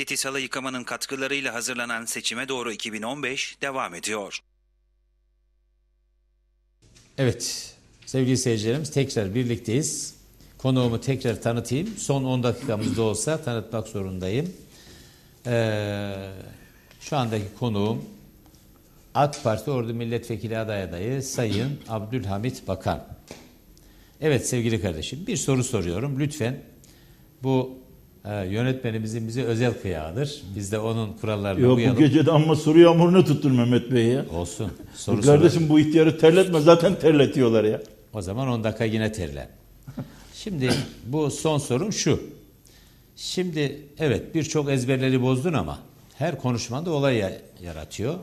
Titiz Halı Yıkama'nın katkılarıyla hazırlanan Seçime Doğru 2015 devam ediyor. Evet sevgili seyircilerimiz tekrar birlikteyiz. Konuğumu tekrar tanıtayım. Son 10 dakikamızda olsa tanıtmak zorundayım. Ee, şu andaki konuğum AK Parti Ordu Milletvekili aday adayı Sayın Abdülhamit Bakan. Evet sevgili kardeşim bir soru soruyorum. Lütfen bu e, yönetmenimizin bize özel kıyağıdır. Biz de onun kurallarına Yok uyalım. bu gece de amma soru yağmurunu tuttun Mehmet Bey ya. Olsun. Soru Kardeşim bu ihtiyarı terletme zaten terletiyorlar ya. O zaman 10 dakika yine terle. Şimdi bu son sorum şu. Şimdi evet birçok ezberleri bozdun ama her konuşmanda olay ya- yaratıyor.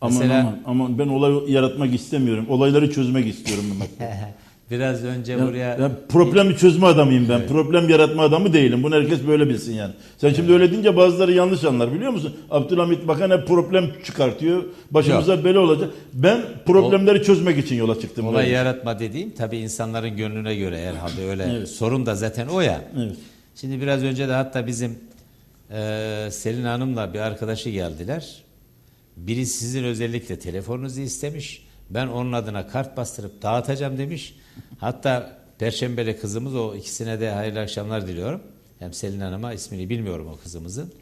Aman Mesela aman aman ben olay yaratmak istemiyorum. Olayları çözmek istiyorum Mehmet Bey. biraz önce Ya- buraya ya problemi çözme adamıyım ben. Problem yaratma adamı değilim. Bunu herkes böyle bilsin yani. Sen şimdi öyle deyince bazıları yanlış anlar biliyor musun? Abdülhamit Bakan hep problem çıkartıyor. Başımıza bela olacak. Ben problemleri çözmek için yola çıktım. olay böyle. yaratma dediğim tabii insanların gönlüne göre herhalde öyle. Evet. Sorun da zaten o ya. Evet. Şimdi biraz önce de hatta bizim eee Selin Hanım'la bir arkadaşı geldiler. Biri sizin özellikle telefonunuzu istemiş. Ben onun adına kart bastırıp dağıtacağım demiş. Hatta Perşembeli kızımız o ikisine de hayırlı akşamlar diliyorum. Hem Selin Hanım'a ismini bilmiyorum o kızımızın.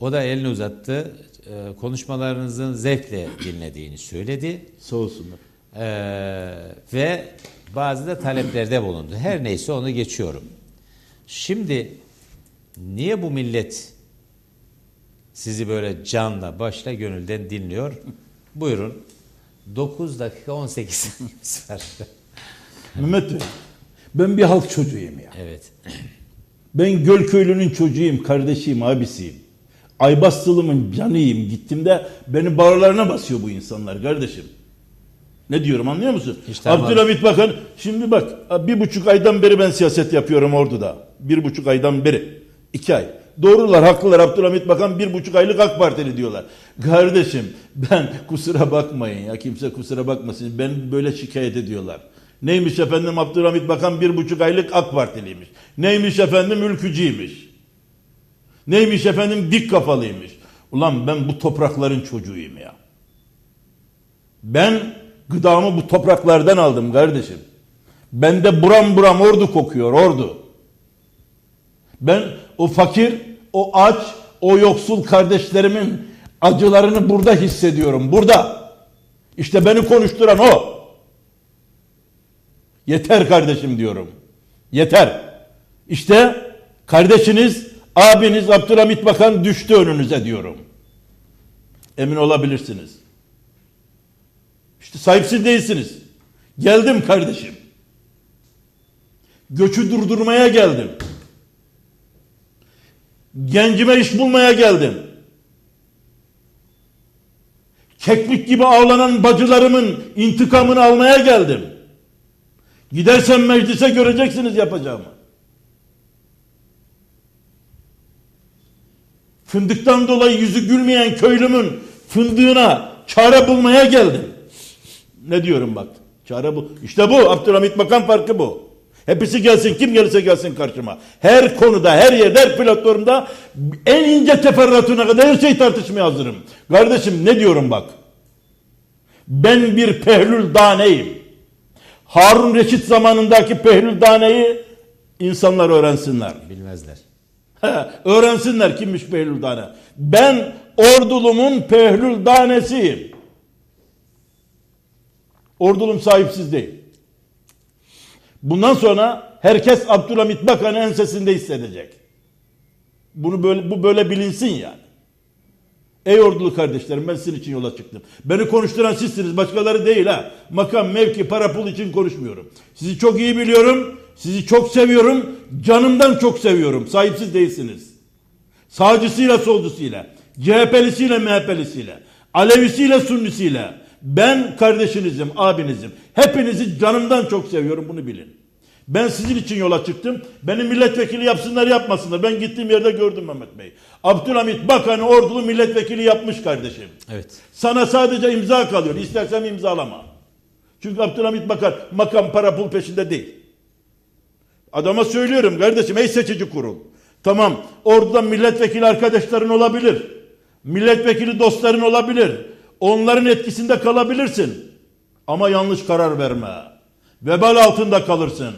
O da elini uzattı. Eee, konuşmalarınızın zevkle dinlediğini söyledi. Sağ olsunlar. Ee, ve bazı da taleplerde bulundu. Her neyse onu geçiyorum. Şimdi niye bu millet sizi böyle canla, başla, gönülden dinliyor? Buyurun. 9 dakika 18 saniyemiz var. Mehmet Bey ben bir halk çocuğuyum ya. evet. Ben Gölköylü'nün çocuğuyum, kardeşiyim, abisiyim. Aybastılı'mın canıyım. Gittim de beni bağırlarına basıyor bu insanlar kardeşim. Ne diyorum anlıyor musun? Tamam. Abdülhamit Bakan, şimdi bak bir buçuk aydan beri ben siyaset yapıyorum orduda. Bir buçuk aydan beri. iki ay. Doğrular, haklılar. Abdülhamit Bakan bir buçuk aylık AK Partili diyorlar. Kardeşim ben kusura bakmayın ya kimse kusura bakmasın. Ben böyle şikayet ediyorlar. Neymiş efendim Abdülhamit Bakan bir buçuk aylık AK Partiliymiş. Neymiş efendim ülkücüymüş. Neymiş efendim dik kafalıymış. Ulan ben bu toprakların çocuğuyum ya. Ben gıdamı bu topraklardan aldım kardeşim. Bende buram buram ordu kokuyor ordu. Ben o fakir, o aç, o yoksul kardeşlerimin acılarını burada hissediyorum. Burada. İşte beni konuşturan o. Yeter kardeşim diyorum. Yeter. İşte kardeşiniz, abiniz Abdülhamit Bakan düştü önünüze diyorum. Emin olabilirsiniz. İşte sahipsiz değilsiniz. Geldim kardeşim. Göçü durdurmaya geldim. Gencime iş bulmaya geldim. Keklik gibi avlanan bacılarımın intikamını almaya geldim. Gidersem meclise göreceksiniz yapacağımı. Fındıktan dolayı yüzü gülmeyen köylümün fındığına çare bulmaya geldim. Ne diyorum bak. Çare bu. İşte bu. Abdülhamit Bakan farkı bu. Hepsi gelsin. Kim gelirse gelsin karşıma. Her konuda, her yerde, her platformda en ince teferruatına kadar her şey tartışmaya hazırım. Kardeşim ne diyorum bak. Ben bir pehlül daneyim. Harun Reşit zamanındaki pehlül daneyi insanlar öğrensinler. Bilmezler. He, öğrensinler kimmiş Pehlül Dane. Ben ordulumun Pehlül Danesiyim. Ordulum sahipsiz değil. Bundan sonra herkes Abdülhamit Bakan'ı ensesinde hissedecek. Bunu böyle bu böyle bilinsin yani. Ey ordulu kardeşlerim ben sizin için yola çıktım. Beni konuşturan sizsiniz başkaları değil ha. Makam, mevki, para, pul için konuşmuyorum. Sizi çok iyi biliyorum. Sizi çok seviyorum. Canımdan çok seviyorum. Sahipsiz değilsiniz. Sağcısıyla solcusuyla. CHP'lisiyle MHP'lisiyle. Alevisiyle Sunnisiyle. Ben kardeşinizim, abinizim. Hepinizi canımdan çok seviyorum bunu bilin. Ben sizin için yola çıktım. Beni milletvekili yapsınlar yapmasınlar. Ben gittiğim yerde gördüm Mehmet Bey. Abdülhamit Bakan'ı ordulu milletvekili yapmış kardeşim. Evet. Sana sadece imza kalıyor. İstersem imzalama. Çünkü Abdülhamit Bakan makam para pul peşinde değil. Adama söylüyorum kardeşim ey seçici kurul. Tamam orada milletvekili arkadaşların olabilir. Milletvekili dostların olabilir. Onların etkisinde kalabilirsin. Ama yanlış karar verme. Vebal altında kalırsın.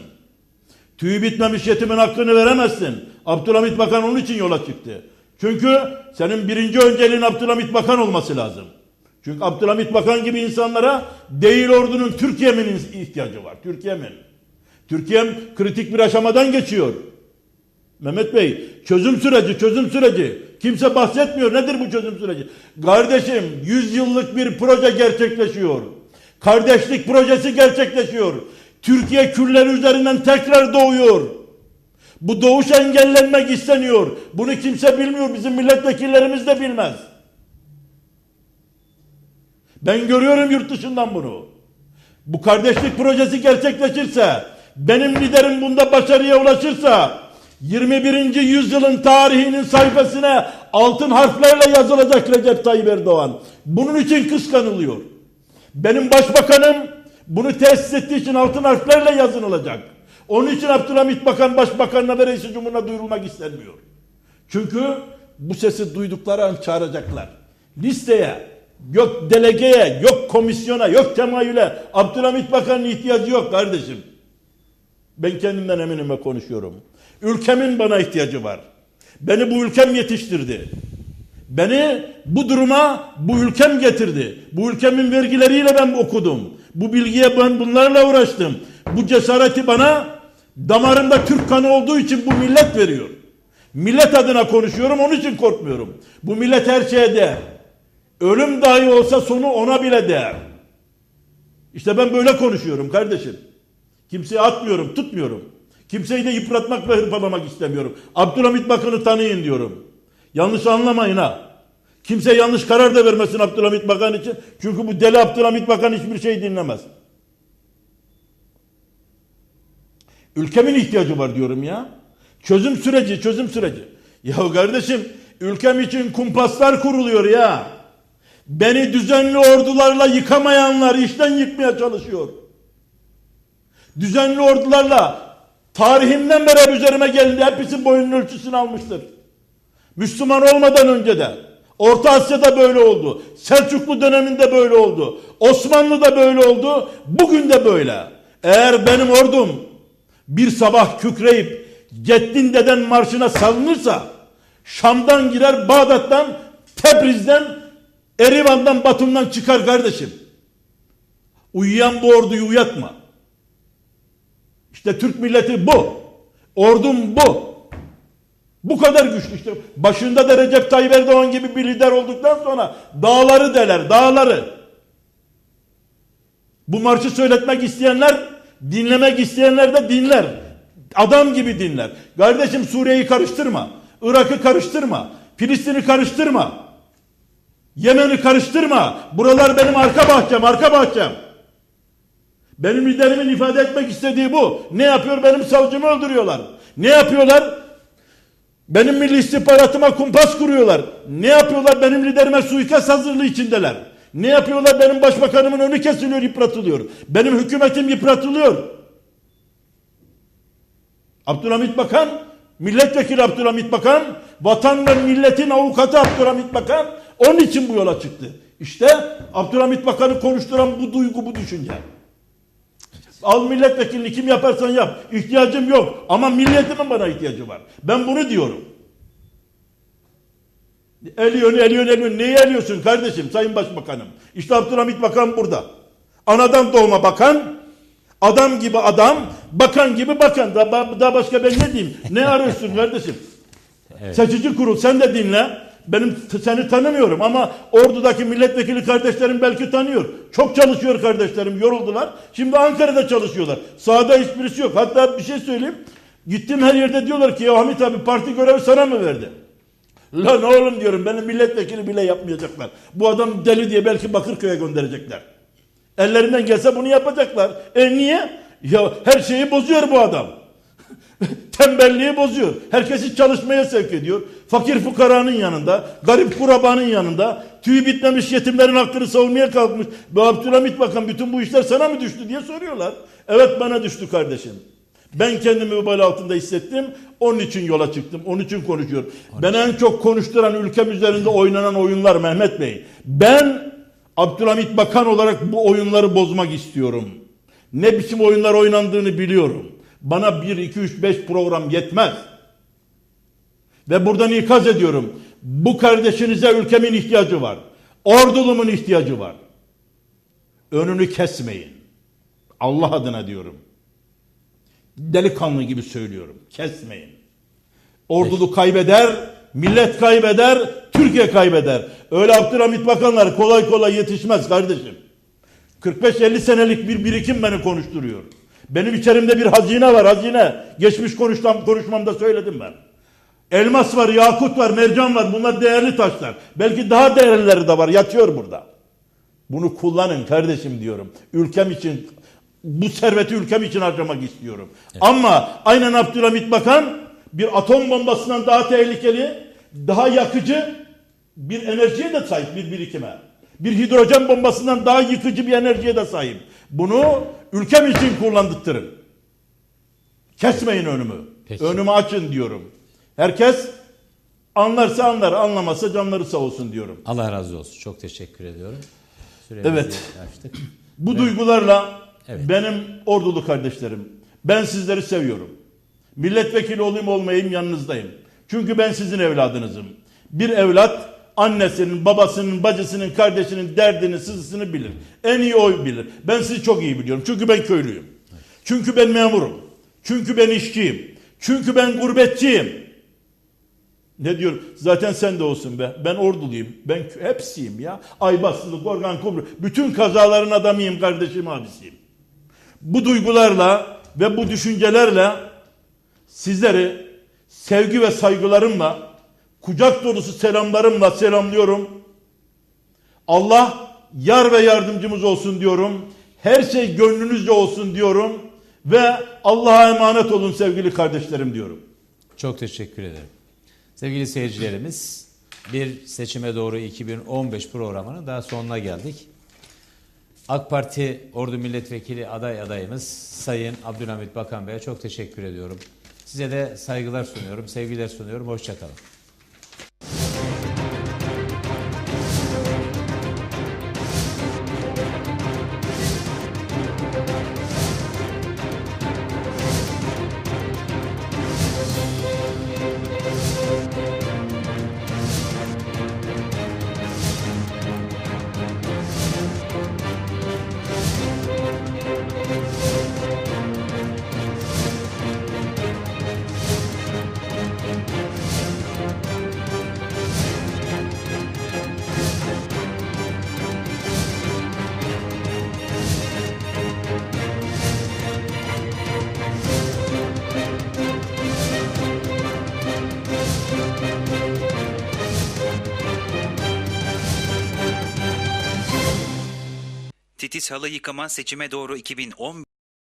Tüyü bitmemiş yetimin hakkını veremezsin. Abdülhamit Bakan onun için yola çıktı. Çünkü senin birinci önceliğin Abdülhamit Bakan olması lazım. Çünkü Abdülhamit Bakan gibi insanlara değil ordunun Türkiye'min ihtiyacı var. Türkiye'min. Türkiye'm kritik bir aşamadan geçiyor. Mehmet Bey çözüm süreci çözüm süreci. Kimse bahsetmiyor. Nedir bu çözüm süreci? Kardeşim 100 yıllık bir proje gerçekleşiyor. Kardeşlik projesi gerçekleşiyor. Türkiye külleri üzerinden tekrar doğuyor. Bu doğuş engellenmek isteniyor. Bunu kimse bilmiyor. Bizim milletvekillerimiz de bilmez. Ben görüyorum yurt dışından bunu. Bu kardeşlik projesi gerçekleşirse, benim liderim bunda başarıya ulaşırsa, 21. yüzyılın tarihinin sayfasına altın harflerle yazılacak Recep Tayyip Erdoğan. Bunun için kıskanılıyor. Benim başbakanım bunu tesis ettiği için altın harflerle yazılacak. Onun için Abdülhamit Bakan başbakanına ve reis cumhuruna duyurulmak istenmiyor. Çünkü bu sesi duydukları an çağıracaklar. Listeye, yok delegeye, yok komisyona, yok temayüle Abdülhamit Bakan'ın ihtiyacı yok kardeşim. Ben kendimden eminim ve konuşuyorum. Ülkemin bana ihtiyacı var. Beni bu ülkem yetiştirdi. Beni bu duruma bu ülkem getirdi. Bu ülkemin vergileriyle ben okudum. Bu bilgiye ben bunlarla uğraştım. Bu cesareti bana damarımda Türk kanı olduğu için bu millet veriyor. Millet adına konuşuyorum onun için korkmuyorum. Bu millet her şeye değer. Ölüm dahi olsa sonu ona bile değer. İşte ben böyle konuşuyorum kardeşim. Kimseye atmıyorum, tutmuyorum. Kimseyi de yıpratmak ve hırpalamak istemiyorum. Abdülhamit Bakan'ı tanıyın diyorum. Yanlış anlamayın ha. Kimse yanlış karar da vermesin Abdülhamit Bakan için. Çünkü bu deli Abdülhamit Bakan hiçbir şey dinlemez. Ülkemin ihtiyacı var diyorum ya. Çözüm süreci, çözüm süreci. Ya kardeşim ülkem için kumpaslar kuruluyor ya. Beni düzenli ordularla yıkamayanlar işten yıkmaya çalışıyor. Düzenli ordularla tarihimden beri üzerime geldi. Hepsi boyunun ölçüsünü almıştır. Müslüman olmadan önce de. Orta Asya'da böyle oldu. Selçuklu döneminde böyle oldu. Osmanlı'da böyle oldu. Bugün de böyle. Eğer benim ordum bir sabah kükreyip Ceddin deden marşına salınırsa Şam'dan girer Bağdat'tan Tebriz'den Erivan'dan Batum'dan çıkar kardeşim. Uyuyan bu orduyu uyatma. İşte Türk milleti bu. Ordum bu. Bu kadar güçlü işte. Başında da Recep Tayyip Erdoğan gibi bir lider olduktan sonra dağları deler, dağları. Bu marşı söyletmek isteyenler, dinlemek isteyenler de dinler. Adam gibi dinler. Kardeşim Suriye'yi karıştırma. Irak'ı karıştırma. Filistin'i karıştırma. Yemen'i karıştırma. Buralar benim arka bahçem, arka bahçem. Benim liderimin ifade etmek istediği bu. Ne yapıyor? Benim savcımı öldürüyorlar. Ne yapıyorlar? Benim milli istihbaratıma kumpas kuruyorlar. Ne yapıyorlar? Benim liderime suikast hazırlığı içindeler. Ne yapıyorlar? Benim başbakanımın önü kesiliyor, yıpratılıyor. Benim hükümetim yıpratılıyor. Abdülhamit Bakan, milletvekili Abdülhamit Bakan, vatan ve milletin avukatı Abdülhamit Bakan onun için bu yola çıktı. İşte Abdülhamit Bakan'ı konuşturan bu duygu, bu düşünce. Al milletvekilini kim yaparsan yap. İhtiyacım yok. Ama milletimin bana ihtiyacı var. Ben bunu diyorum. Eliyorsun, eliyorsun, eliyorsun. Neyi eliyorsun kardeşim, sayın başbakanım? İşte Abdülhamit Bakan burada. Anadan doğma bakan, adam gibi adam, bakan gibi bakan. Daha, daha başka ben ne diyeyim? Ne arıyorsun kardeşim? Seçici kurul sen de dinle. Benim seni tanımıyorum ama ordudaki milletvekili kardeşlerim belki tanıyor. Çok çalışıyor kardeşlerim yoruldular. Şimdi Ankara'da çalışıyorlar. Sahada hiçbirisi yok. Hatta bir şey söyleyeyim. Gittim her yerde diyorlar ki ya Hamit abi parti görevi sana mı verdi? Lan oğlum diyorum benim milletvekili bile yapmayacaklar. Bu adam deli diye belki Bakırköy'e gönderecekler. Ellerinden gelse bunu yapacaklar. E niye? Ya her şeyi bozuyor bu adam. Tembelliği bozuyor. Herkesi çalışmaya sevk ediyor. Fakir fukaranın yanında, garip kurabanın yanında, tüyü bitmemiş yetimlerin hakkını savunmaya kalkmış. Ve Abdülhamit Bakan bütün bu işler sana mı düştü diye soruyorlar. Evet bana düştü kardeşim. Ben kendimi vebal altında hissettim. Onun için yola çıktım. Onun için konuşuyorum. Ben en çok konuşturan ülkem üzerinde oynanan oyunlar Mehmet Bey. Ben Abdülhamit Bakan olarak bu oyunları bozmak istiyorum. Ne biçim oyunlar oynandığını biliyorum. Bana 1, 2, 3, 5 program yetmez. Ve buradan ikaz ediyorum. Bu kardeşinize ülkemin ihtiyacı var. Ordulumun ihtiyacı var. Önünü kesmeyin. Allah adına diyorum. Delikanlı gibi söylüyorum. Kesmeyin. Ordulu kaybeder, millet kaybeder, Türkiye kaybeder. Öyle Abdülhamit Bakanlar kolay kolay yetişmez kardeşim. 45-50 senelik bir birikim beni konuşturuyor. Benim içerimde bir hazine var hazine. Geçmiş konuşmam, konuşmamda söyledim ben. Elmas var, yakut var, mercan var. Bunlar değerli taşlar. Belki daha değerlileri de var. Yatıyor burada. Bunu kullanın kardeşim diyorum. Ülkem için bu serveti ülkem için harcamak istiyorum. Ama aynen Abdülhamit Bakan bir atom bombasından daha tehlikeli, daha yakıcı bir enerjiye de sahip bir birikime. Bir hidrojen bombasından daha yıkıcı bir enerjiye de sahip. Bunu ülkem için kullandırtırın. Kesmeyin önümü. Peki. Önümü açın diyorum. Herkes anlarsa anlar, anlamazsa canları sağ olsun diyorum. Allah razı olsun. Çok teşekkür ediyorum. Süremizi Evet. açtık. Bu duygularla Evet. benim ordulu kardeşlerim, ben sizleri seviyorum. Milletvekili olayım olmayayım yanınızdayım. Çünkü ben sizin evladınızım. Bir evlat annesinin, babasının, bacısının, kardeşinin derdini, sızısını bilir. En iyi o bilir. Ben sizi çok iyi biliyorum. Çünkü ben köylüyüm. Çünkü ben memurum. Çünkü ben işçiyim. Çünkü ben gurbetçiyim. Ne diyor? Zaten sen de olsun be. Ben orduluyum. Ben hepsiyim ya. Aybaslı, Gorgan, Kumru. Bütün kazaların adamıyım kardeşim abisiyim. Bu duygularla ve bu düşüncelerle sizleri sevgi ve saygılarımla, kucak dolusu selamlarımla selamlıyorum. Allah yar ve yardımcımız olsun diyorum. Her şey gönlünüzce olsun diyorum. Ve Allah'a emanet olun sevgili kardeşlerim diyorum. Çok teşekkür ederim. Sevgili seyircilerimiz, bir seçime doğru 2015 programının daha sonuna geldik. AK Parti Ordu Milletvekili aday adayımız Sayın Abdülhamit Bakan Bey'e çok teşekkür ediyorum. Size de saygılar sunuyorum, sevgiler sunuyorum. Hoşçakalın. Titiz Halı Yıkama seçime doğru 2011